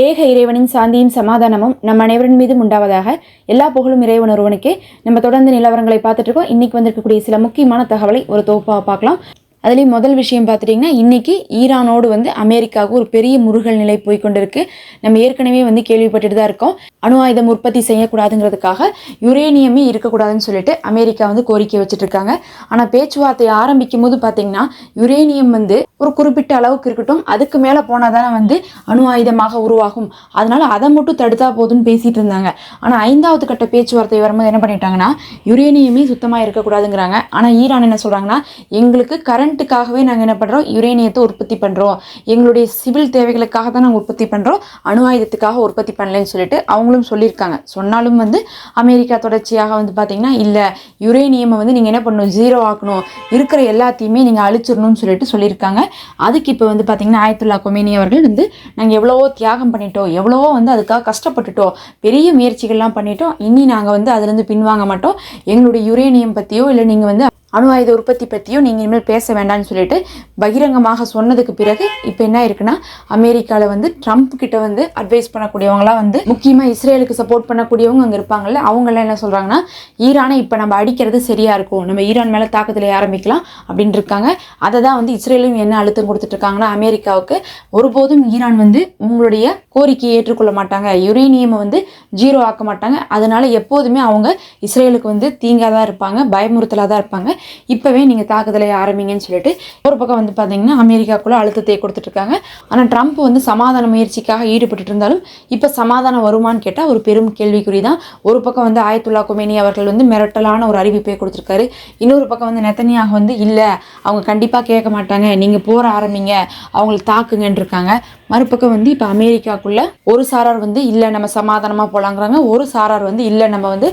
ஏக இறைவனின் சாந்தியும் சமாதானமும் நம் அனைவரின் மீதும் உண்டாவதாக எல்லா புகழும் இறைவன் ஒருவனுக்கே நம்ம தொடர்ந்து நிலவரங்களை பார்த்துட்டு இருக்கோம். இன்னைக்கு வந்திருக்கக்கூடிய சில முக்கியமான தகவலை ஒரு தொகுப்பாக பார்க்கலாம். அதுலேயும் முதல் விஷயம் பார்த்துட்டிங்கன்னா இன்றைக்கி ஈரானோடு வந்து அமெரிக்காவுக்கு ஒரு பெரிய முருகல் நிலை போய்கொண்டிருக்கு நம்ம ஏற்கனவே வந்து கேள்விப்பட்டுட்டு தான் இருக்கோம். அணு ஆயுதம் உற்பத்தி செய்யக்கூடாதுங்கிறதுக்காக யுரேனியமே இருக்கக்கூடாதுன்னு சொல்லிட்டு அமெரிக்கா வந்து கோரிக்கை வச்சுட்டு இருக்காங்க ஆனால் பேச்சுவார்த்தை ஆரம்பிக்கும் போது பார்த்தீங்கன்னா யுரேனியம் வந்து ஒரு குறிப்பிட்ட அளவுக்கு இருக்கட்டும் அதுக்கு மேலே போனால் தானே வந்து அணு ஆயுதமாக உருவாகும். அதனால் அதை மட்டும் தடுத்தா போதும்னு பேசிகிட்டு இருந்தாங்க. ஆனால் ஐந்தாவது கட்ட பேச்சுவார்த்தை வரும்போது என்ன பண்ணிட்டாங்கன்னா யுரேனியமே சுத்தமாக இருக்கக்கூடாதுங்கிறாங்க. ஆனால் ஈரான் என்ன சொல்கிறாங்கன்னா எங்களுக்கு கரண்ட் கரண்ட்டுக்காகவே நாங்கள் என்ன பண்ணுறோம் யுரேனியத்தை உற்பத்தி பண்ணுறோம் எங்களுடைய சிவில் தேவைகளுக்காக தான் நாங்கள் உற்பத்தி பண்ணுறோம் அணு ஆயுதத்துக்காக உற்பத்தி பண்ணலைன்னு சொல்லிட்டு அவங்களும் சொல்லியிருக்காங்க. சொன்னாலும் வந்து அமெரிக்கா தொடர்ச்சியாக வந்து பார்த்தீங்கன்னா இல்லை யுரேனியமை வந்து நீங்கள் என்ன பண்ணணும்? ஜீரோ ஆக்கணும். இருக்கிற எல்லாத்தையுமே நீங்கள் அழிச்சிடணும்னு சொல்லிட்டு சொல்லியிருக்காங்க. அதுக்கு இப்போ வந்து பார்த்தீங்கன்னா ஆயத்துல்லா கொமேனி அவர்கள் வந்து நாங்கள் எவ்வளவோ தியாகம் பண்ணிட்டோம். எவ்வளவோ வந்து அதுக்காக கஷ்டப்பட்டுட்டோம். பெரிய முயற்சிகள்லாம் பண்ணிட்டோம். இனி நாங்கள் வந்து அதுலேருந்து பின்வாங்க மாட்டோம். எங்களுடைய யுரேனியம் பற்றியோ இல்லை நீங்கள் வந்து அணு ஆயுத உற்பத்தி பற்றியும் நீங்கள் இனிமேல் பேச வேண்டாம்னு சொல்லிட்டு பகிரங்கமாக சொன்னதுக்கு பிறகு இப்போ என்ன இருக்குன்னா அமெரிக்காவில் வந்து ட்ரம்ப் கிட்ட வந்து அட்வைஸ் பண்ணக்கூடியவங்களாம் வந்து முக்கியமாக இஸ்ரேலுக்கு சப்போர்ட் பண்ணக்கூடியவங்க அங்கே இருப்பாங்கல்ல அவங்களாம் என்ன சொல்கிறாங்கன்னா ஈரானை இப்போ நம்ம அடிக்கிறது சரியாக இருக்கும் நம்ம ஈரான் மேலே தாக்குதலை ஆரம்பிக்கலாம் அப்படின்னு இருக்காங்க. அதை தான் வந்து இஸ்ரேலும் என்ன அழுத்தம் கொடுத்துட்டு இருக்காங்கன்னா அமெரிக்காவுக்கு ஒருபோதும் ஈரான் வந்து உங்களுடைய கோரிக்கையை ஏற்றுக்கொள்ள மாட்டாங்க. யுரேனியமை வந்து ஜீரோ ஆக்க மாட்டாங்க. அதனால எப்போதுமே அவங்க இஸ்ரேலுக்கு வந்து தீங்காக தான் இருப்பாங்க பயமுறுத்தலாக தான் இருப்பாங்க. இப்போவே நீங்கள் தாக்குதலை ஆரம்பிங்கன்னு சொல்லிட்டு ஒரு பக்கம் வந்து பார்த்தீங்கன்னா அமெரிக்காக்குள்ளே அழுத்தத்தை கொடுத்துட்ருக்காங்க. ஆனால் ட்ரம்ப் வந்து சமாதான முயற்சிக்காக ஈடுபட்டு இருந்தாலும் இப்போ சமாதானம் வருமான்னு கேட்டால் ஒரு பெரும் கேள்விக்குறி தான் ஒரு பக்கம் வந்து ஆயத்துல்லா குமேனி அவர்கள் வந்து மிரட்டலான ஒரு அறிவிப்பை கொடுத்துருக்காரு. இன்னொரு பக்கம் வந்து நெத்தனியாக வந்து இல்லை அவங்க கண்டிப்பாக கேட்க மாட்டாங்க. நீங்கள் போகிற ஆரம்பிங்க. அவங்களை தாக்குங்கன்னு இருக்காங்க மறுபக்கம் வந்து இப்போ அமெரிக்காக்குள்ளே ஒரு சாரார் வந்து இல்லை நம்ம சமாதானமாக போகலாங்கிறாங்க ஒரு சாரார் வந்து இல்லை நம்ம வந்து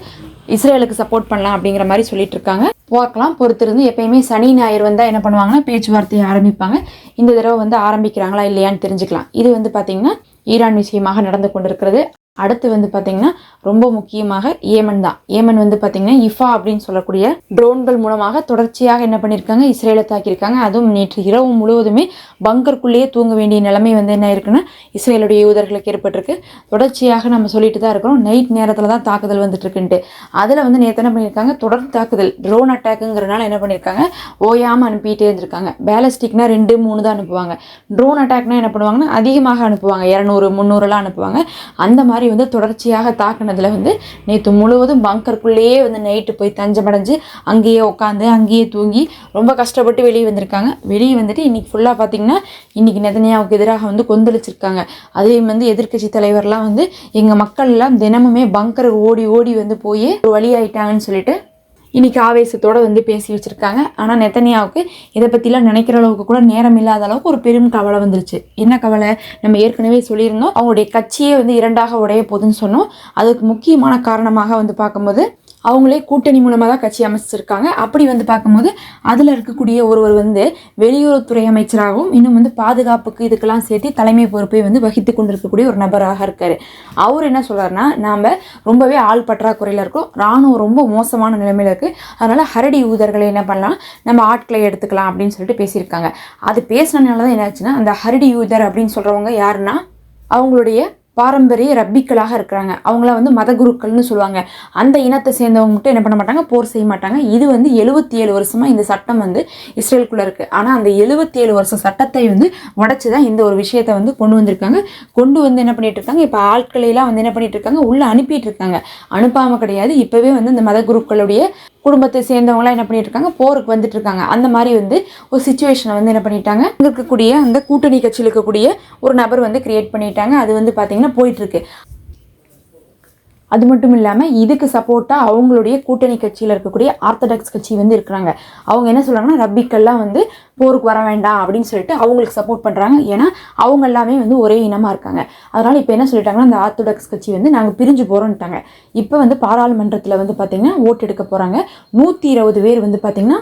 இஸ்ரேலுக்கு சப்போர்ட் பண்ணலாம். அப்படிங்கிற மாதிரி சொல்லிட்டு இருக்காங்க பார்க்கலாம். பொறுத்திருந்து எப்பயுமே சனி ஞாயிறு வந்தால் என்ன பண்ணுவாங்கன்னா பேச்சுவார்த்தையை ஆரம்பிப்பாங்க. இந்த தடவை வந்து ஆரம்பிக்கிறாங்களா இல்லையான்னு தெரிஞ்சுக்கலாம். இது வந்து பார்த்திங்கன்னா ஈரான் விஷயமாக நடந்து கொண்டிருக்கிறது. அடுத்து வந்து பார்த்தீங்கன்னா ரொம்ப முக்கியமாக ஏமன் தான். ஏமன் வந்து பார்த்தீங்கன்னா இஃபா அப்படின்னு சொல்லக்கூடிய ட்ரோன்கள் மூலமாக தொடர்ச்சியாக என்ன பண்ணியிருக்காங்க இஸ்ரேலை தாக்கியிருக்காங்க. அதுவும் நேற்று இரவு முழுவதுமே பங்கருக்குள்ளேயே தூங்க வேண்டிய நிலைமை வந்து என்ன இருக்குன்னா இஸ்ரேலுடைய யூதர்களுக்கு ஏற்பட்டிருக்கு. தொடர்ச்சியாக நம்ம சொல்லிட்டு தான் இருக்கிறோம். நைட் நேரத்தில் தான் தாக்குதல் வந்துட்டு இருக்குன்ட்டு அதில் வந்து நேற்று என்ன பண்ணியிருக்காங்க தொடர் தாக்குதல் ட்ரோன் அட்டாக்குங்கிறனால என்ன பண்ணியிருக்காங்க ஓயாமல் அனுப்பிட்டே இருந்திருக்காங்க. பேலஸ்டிக்னா ரெண்டு மூணு தான் அனுப்புவாங்க. ட்ரோன் அட்டாக்னா என்ன பண்ணுவாங்கன்னா அதிகமாக அனுப்புவாங்க. இரநூறு முந்நூறுலாம் அனுப்புவாங்க. அந்த மாதிரி வந்து தொடர்ச்சியாக தாக்குனதில் வந்து நேற்று முழுவதும் பங்கருக்குள்ளேயே வந்து நைட்டு போய் தஞ்சமடைஞ்சு அங்கேயே உட்காந்து அங்கேயே தூங்கி ரொம்ப கஷ்டப்பட்டு வெளியே வந்திருக்காங்க. வெளியே வந்துட்டு இன்றைக்கி ஃபுல்லாக பார்த்திங்கன்னா இன்றைக்கி நெதனியாவுக்கு எதிராக வந்து கொந்தளிச்சிருக்காங்க. அதையும் வந்து எதிர்க்கட்சி தலைவர்லாம் வந்து எங்கள் மக்கள் எல்லாம் தினமுமே பங்கர் ஓடி ஓடி வந்து போய் ஒரு வழி ஆயிட்டாங்கன்னு சொல்லிட்டு இன்றைக்கி ஆவேசத்தோடு வந்து பேசி வச்சுருக்காங்க. ஆனால் நெத்தனியாவுக்கு இதை பற்றிலாம் நினைக்கிற அளவுக்கு கூட நேரம் இல்லாத அளவுக்கு ஒரு பெரும் கவலை வந்துருச்சு. என்ன கவலை? நம்ம ஏற்கனவே சொல்லியிருந்தோம். அவங்களுடைய கட்சியே வந்து இரண்டாக உடைய போதுன்னு சொன்னோம். அதுக்கு முக்கியமான காரணமாக வந்து பார்க்கும்போது அவங்களே கூட்டணி மூலமாக தான் கட்சி அமைச்சிருக்காங்க. அப்படி வந்து பார்க்கும்போது அதில் இருக்கக்கூடிய ஒருவர் வந்து வெளியுறவுத்துறை அமைச்சராகவும் இன்னும் வந்து பாதுகாப்புக்கு இதுக்கெல்லாம் சேர்த்து தலைமை பொறுப்பை வந்து வகித்து கொண்டிருக்கக்கூடிய ஒரு நபராக இருக்கார். அவர் என்ன சொல்கிறாருன்னா நாம் ரொம்பவே ஆள் பற்றாக்குறையில் இருக்கோம். ராணுவம் ரொம்ப மோசமான நிலைமையில் இருக்குது அதனால் ஹரடி ஊதர்களை என்ன பண்ணலாம் நம்ம ஆட்களை எடுத்துக்கலாம் அப்படின்னு சொல்லிட்டு பேசியிருக்காங்க. அது பேசினதுனால தான் என்னாச்சுன்னா அந்த ஹரடி யூதர் அப்படின்னு சொல்கிறவங்க யாருன்னா அவங்களுடைய பாரம்பரிய ரப்பிக்களாக இருக்கிறாங்க. அவங்கள வந்து மதகுருக்கள்னு சொல்லுவாங்க. அந்த இனத்தை சேர்ந்தவங்க மட்டும் என்ன பண்ண மாட்டாங்க? போர் செய்ய மாட்டாங்க. இது வந்து எழுபத்தி ஏழு வருஷமாக இந்த சட்டம் வந்து இஸ்ரேலுக்குள்ளே இருக்குது ஆனால் அந்த எழுபத்தி ஏழு வருஷம் சட்டத்தை வந்து உடச்சி தான் இந்த ஒரு விஷயத்தை வந்து கொண்டு வந்திருக்காங்க. கொண்டு வந்து என்ன பண்ணிட்டு இருக்காங்க? இப்போ ஆட்களையெல்லாம் வந்து என்ன பண்ணிட்டு இருக்காங்க? உள்ளே அனுப்பிட்டு இருக்காங்க. அனுப்பாமல் கிடையாது. இப்போவே வந்து இந்த மதகுருக்களுடைய குடும்பத்தை சேர்ந்தவங்களாம் என்ன பண்ணிட்டு இருக்காங்க போருக்கு வந்துட்டு இருக்காங்க அந்த மாதிரி வந்து ஒரு சுச்சுவேஷனை வந்து என்ன பண்ணிட்டாங்க? அங்கே இருக்கக்கூடிய அந்த கூட்டணி கட்சியில் இருக்கக்கூடிய ஒரு நபர் வந்து கிரியேட் பண்ணிட்டாங்க. அது வந்து பார்த்தீங்கன்னா போயிட்டு இருக்கு அது மட்டும் இல்லாமல் இதுக்கு சப்போர்ட்டாக அவங்களுடைய கூட்டணி கட்சியில் இருக்கக்கூடிய ஆர்த்தடாக்ஸ் கட்சி வந்து இருக்கிறாங்க. அவங்க என்ன சொல்கிறாங்கன்னா ரப்பிக்கெல்லாம் வந்து போருக்கு வர வேண்டாம் அப்படின்னு சொல்லிட்டு அவங்களுக்கு சப்போர்ட் பண்ணுறாங்க ஏன்னா அவங்க எல்லாமே வந்து ஒரே இனமாக இருக்காங்க. அதனால் இப்போ என்ன சொல்லிட்டாங்கன்னா அந்த ஆர்த்தடாக்ஸ் கட்சி வந்து நாங்கள் பிரிஞ்சு போகிறோன்ட்டாங்க இப்போ வந்து பாராளுமன்றத்தில் வந்து பார்த்திங்கன்னா ஓட்டு எடுக்க போகிறாங்க நூற்றி இருபது பேர் வந்து பார்த்திங்கன்னா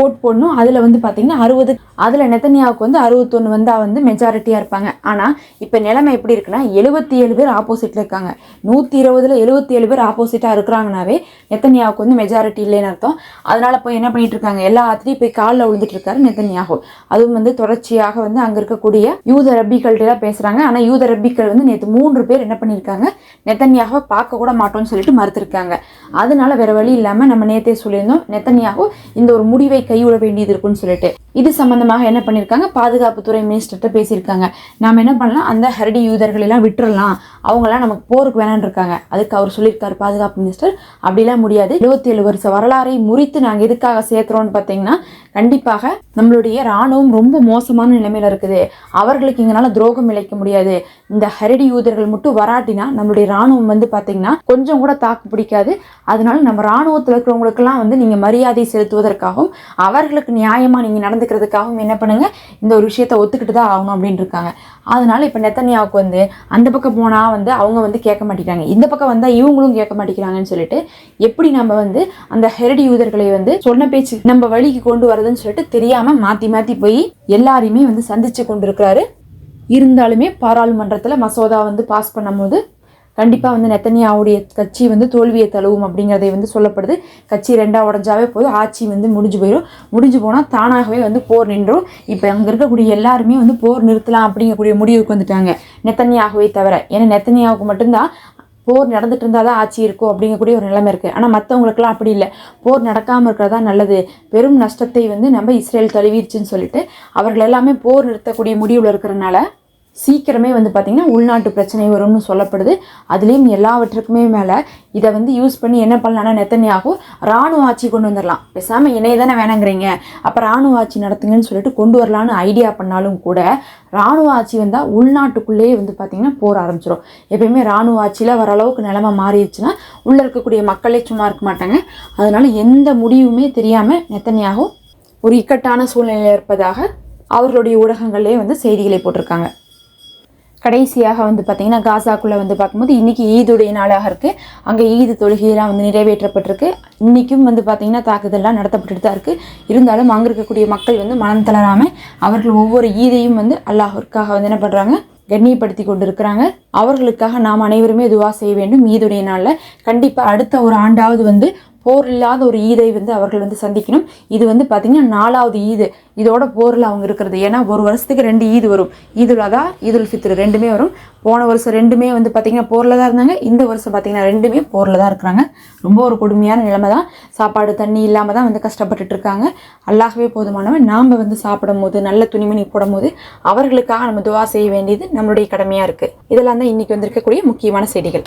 ஓட் போடணும். அதில் வந்து பார்த்திங்கன்னா அறுபது அதில் நெத்தனியாவுக்கு வந்து அறுபத்தொன்று வந்தால் வந்து மெஜாரிட்டியாக இருப்பாங்க. ஆனால் இப்போ நிலைமை எப்படி இருக்குன்னா எழுபத்தி ஏழு பேர் ஆப்போசிட்டில் இருக்காங்க. நூற்றி இருபதுல எழுபத்தி ஏழு பேர் ஆப்போசிட்டாக இருக்கிறாங்கனாவே நெத்தன்யாவுக்கு வந்து மெஜாரிட்டி இல்லைன்னு அர்த்தம். அதனால் போய் என்ன பண்ணிட்டு இருக்காங்க? எல்லாத்துலேயும் போய் காலில் விழுந்துட்டு இருக்காரு நெத்தன்யாகு அதுவும் வந்து தொடர்ச்சியாக வந்து அங்கே இருக்கக்கூடிய யூத ரப்பிகள்கிட்டலாம் பேசுகிறாங்க ஆனால் யூத ரப்பிகள் வந்து நேற்று மூன்று பேர் என்ன பண்ணியிருக்காங்க நெத்தன்யாவை பார்க்க கூட மாட்டோம்னு சொல்லிட்டு மறுத்திருக்காங்க. அதனால வேற வழி இல்லாமல் நம்ம நேத்தே சொல்லியிருந்தோம் நெத்தனியாகவும் இந்த ஒரு முடிவை கைவிட வேண்டியது இருக்குன்னு சொல்லிட்டு. இது சம்பந்தமாக என்ன பண்ணியிருக்காங்க பாதுகாப்புத்துறை மினிஸ்டர்கிட்ட பேசியிருக்காங்க. நாம என்ன பண்ணலாம்? அந்த ஹரடி யூதர்கள் எல்லாம் விட்டுறலாம். அவங்களாம் நமக்கு போருக்கு வேணான்னு இருக்காங்க. அதுக்கு அவர் சொல்லியிருக்காரு பாதுகாப்பு மினிஸ்டர். அப்படிலாம் முடியாது. இருபத்தி ஏழு வருஷ வரலாறை முறித்து நாங்கள் எதுக்காக சேர்த்துறோம்னு பார்த்தீங்கன்னா கண்டிப்பாக நம்மளுடைய ராணுவம் ரொம்ப மோசமான நிலைமையில இருக்குது. அவர்களுக்கு இங்கனால துரோகம் இழைக்க முடியாது. இந்த ஹரடி யூதர்கள் மட்டும் வராட்டினா நம்மளுடைய ராணுவம் வந்து பார்த்தீங்கன்னா கொஞ்சம் கூட தாக்கு பிடிக்காது. அதனால நம்ம ராணுவத்தில் இருக்கிறவங்களுக்கெல்லாம் வந்து நீங்கள் மரியாதை செலுத்துவதற்காகவும் அவர்களுக்கு நியாயமாக நீங்கள் நடந்துக்கிறதுக்காகவும் என்ன பண்ணுங்கள் இந்த ஒரு விஷயத்தை ஒத்துக்கிட்டு தான் ஆகணும் அப்படின்னு இருக்காங்க. அதனால இப்போ நெத்தனியாவுக்கு வந்து அந்த பக்கம் போனால் வந்து அவங்க வந்து கேட்க மாட்டேங்கிறாங்க. இந்த பக்கம் வந்தால் இவங்களும் கேட்க மாட்டேங்கிறாங்கன்னு சொல்லிட்டு எப்படி நம்ம வந்து அந்த ஹெரடி யூதர்களை வந்து சொன்ன பேச்சு நம்ம வழிக்கு கொண்டு வரதுன்னு சொல்லிட்டு தெரியாமல் மாற்றி மாற்றி போய் எல்லாரையுமே வந்து சந்திச்சு கொண்டு இருக்கிறாரு இருந்தாலுமே பாராளுமன்றத்தில் மசோதா வந்து பாஸ் பண்ணும்போது கண்டிப்பாக வந்து நெத்தனியாவுடைய கட்சி வந்து தோல்வியை தழுவும் அப்படிங்கிறதை வந்து சொல்லப்படுது. கட்சி ரெண்டாக உடஞ்சாவே போதும். ஆட்சி வந்து முடிஞ்சு போயிடும் முடிஞ்சு போனால் தானாகவே வந்து போர் நின்றும். இப்போ அங்கே இருக்கக்கூடிய எல்லாருமே வந்து போர் நிறுத்தலாம் அப்படிங்கக்கூடிய முடிவுக்கு வந்துட்டாங்க. நெத்தனியாகவே தவிர. ஏன்னா நெத்தனியாவுக்கு மட்டும்தான் போர் நடந்துட்டு இருந்தால் தான் ஆட்சி இருக்கும் அப்படிங்கக்கூடிய ஒரு நிலைமை இருக்குது ஆனால் மற்றவங்களுக்குலாம் அப்படி இல்லை. போர் நடக்காமல் இருக்கிறதா நல்லது. பெரும் நஷ்டத்தை வந்து நம்ம இஸ்ரேல் தழுவிடுச்சுன்னு சொல்லிட்டு அவர்கள் எல்லாமே போர் நிறுத்தக்கூடிய முடிவில் இருக்கிறனால சீக்கிரமே வந்து பார்த்திங்கன்னா உள்நாட்டு பிரச்சனை வரும்னு சொல்லப்படுது. அதுலேயும் எல்லாவற்றுக்குமே மேலே இதை வந்து யூஸ் பண்ணி என்ன பண்ணலாம்னா நெத்தனியாகும் ராணுவ ஆட்சி கொண்டு வந்துடலாம் பேசாமல் இணைய தானே வேணாங்கிறீங்க. அப்போ ராணுவ ஆட்சி நடத்துங்கன்னு சொல்லிட்டு கொண்டு வரலான்னு ஐடியா பண்ணாலும் கூட ராணுவ ஆட்சி வந்தால் உள்நாட்டுக்குள்ளேயே வந்து பார்த்திங்கன்னா போர் ஆரம்பிச்சிடும் எப்பயுமே ராணுவ ஆட்சியில் வர அளவுக்கு நிலைமை மாறிடுச்சுன்னா உள்ளே இருக்கக்கூடிய மக்களே சும்மா இருக்க மாட்டாங்க. அதனால் எந்த முடிவுமே தெரியாமல் நெத்தனியாகும் ஒரு இக்கட்டான சூழ்நிலையில் இருப்பதாக அவர்களுடைய ஊடகங்களே வந்து செய்திகளை போட்டிருக்காங்க. கடைசியாக வந்து பார்த்திங்கன்னா காசாக்குள்ளே வந்து பார்க்கும்போது இன்றைக்கி ஈதுடைய நாளாக இருக்குது அங்கே ஈது தொழுகையெல்லாம் வந்து நிறைவேற்றப்பட்டிருக்கு. இன்றைக்கும் வந்து பார்த்திங்கன்னா தாக்குதல்லாம் நடத்தப்பட்டுட்டு தான் இருக்குது இருந்தாலும் அங்கே இருக்கக்கூடிய மக்கள் வந்து மனம் தளராமல் அவர்கள் ஒவ்வொரு ஈதையும் வந்து அல்லாஹிற்காக வந்து என்ன பண்ணுறாங்க கண்ணியப்படுத்தி கொண்டு இருக்கிறாங்க அவர்களுக்காக நாம் அனைவருமே துவா செய்ய வேண்டும். ஈதுடைய நாளில் கண்டிப்பாக அடுத்த ஒரு ஆண்டாவது வந்து போர் இல்லாத ஒரு ஈதை வந்து அவர்கள் வந்து சந்திக்கணும். இது வந்து பார்த்திங்கன்னா நாலாவது ஈது. இதோட போரில் அவங்க இருக்கிறது. ஏன்னா ஒரு வருஷத்துக்கு ரெண்டு ஈது வரும். ஈதுல் அதா ஈதுல் ஃபித்ரு ரெண்டுமே வரும். போன வருஷம் ரெண்டுமே வந்து பார்த்திங்கன்னா போரில் தான் இருந்தாங்க. இந்த வருஷம் பார்த்திங்கன்னா ரெண்டுமே போரில் தான் இருக்கிறாங்க. ரொம்ப ஒரு கொடுமையான நிலைமை தான். சாப்பாடு தண்ணி இல்லாமல் தான் வந்து கஷ்டப்பட்டுட்டு இருக்காங்க. அல்லாகவே போதுமானவன். நாம் வந்து சாப்பிடும் போது நல்ல துணிமணி போடும் போது அவர்களுக்காக நம்ம துவா செய்ய வேண்டியது நம்மளுடைய கடமையாக இருக்குது இதெல்லாம் தான் இன்றைக்கி வந்திருக்கக்கூடிய முக்கியமான செய்திகள்.